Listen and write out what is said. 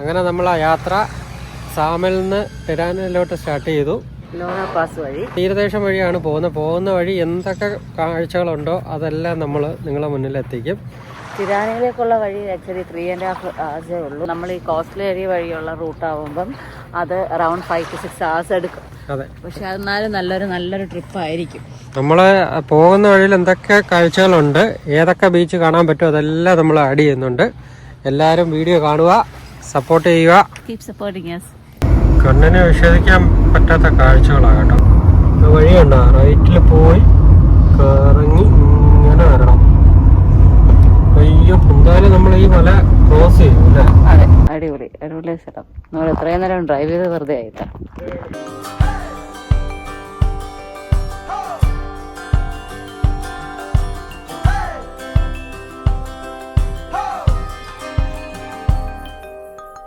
അങ്ങനെ നമ്മൾ ആ യാത്ര സാമലിൽ നിന്ന് തിരാനിലോട്ട് സ്റ്റാർട്ട് ചെയ്തു. പാസ് വഴി. തീരദേശം വഴിയാണ് പോകുന്നത്. പോകുന്ന വഴി എന്തൊക്കെ കാഴ്ചകളുണ്ടോ അതെല്ലാം നമ്മൾ നിങ്ങളെ മുന്നിൽ എത്തിക്കും. തിരാനയിലേക്കുള്ള വഴി ആക്ച്വലി ത്രീ ആൻഡ് ഹാഫ് ഹവേഴ്സേ ഉള്ളൂ. നമ്മൾ ഈ കോസ്റ്റൽ ഏരിയ വഴിയുള്ള റൂട്ട് ആവുമ്പം അത് around five to six hours എടുക്കും. അതെ. പക്ഷെ എന്നാലും നല്ലൊരു നല്ലൊരു ട്രിപ്പ് ആയിരിക്കും. നമ്മൾ പോകുന്ന വഴിയിൽ എന്തൊക്കെ കാഴ്ചകളുണ്ട്? ഏതൊക്കെ ബീച്ച് കാണാൻ പറ്റുമോ? അതെല്ലാം നമ്മൾ ആഡ് ചെയ്യുന്നുണ്ട്. എല്ലാവരും വീഡിയോ കാണുക. സപ്പോർട്ട് ചെയ്യുക. കീപ് സപ്പോർട്ടിങ് യെസ് കണ്ണിന് വിശ്വസിക്കാൻ പറ്റാത്ത കാഴ്ചകളാണ് കേട്ടോ. വഴിയുണ്ടോ റൈറ്റിൽ പോയി കറങ്ങി ഇങ്ങനെ വരണം. അയ്യോ എന്തായാലും നമ്മൾ ഈ മല ക്രോസ് ചെയ്യും അല്ലേ? അതെ അടിപൊളി. അടിപൊളി സ്ഥലം നമ്മൾ എത്രയും നേരം ഡ്രൈവ് ചെയ്ത് വെറുതെ ആയിട്ടാ.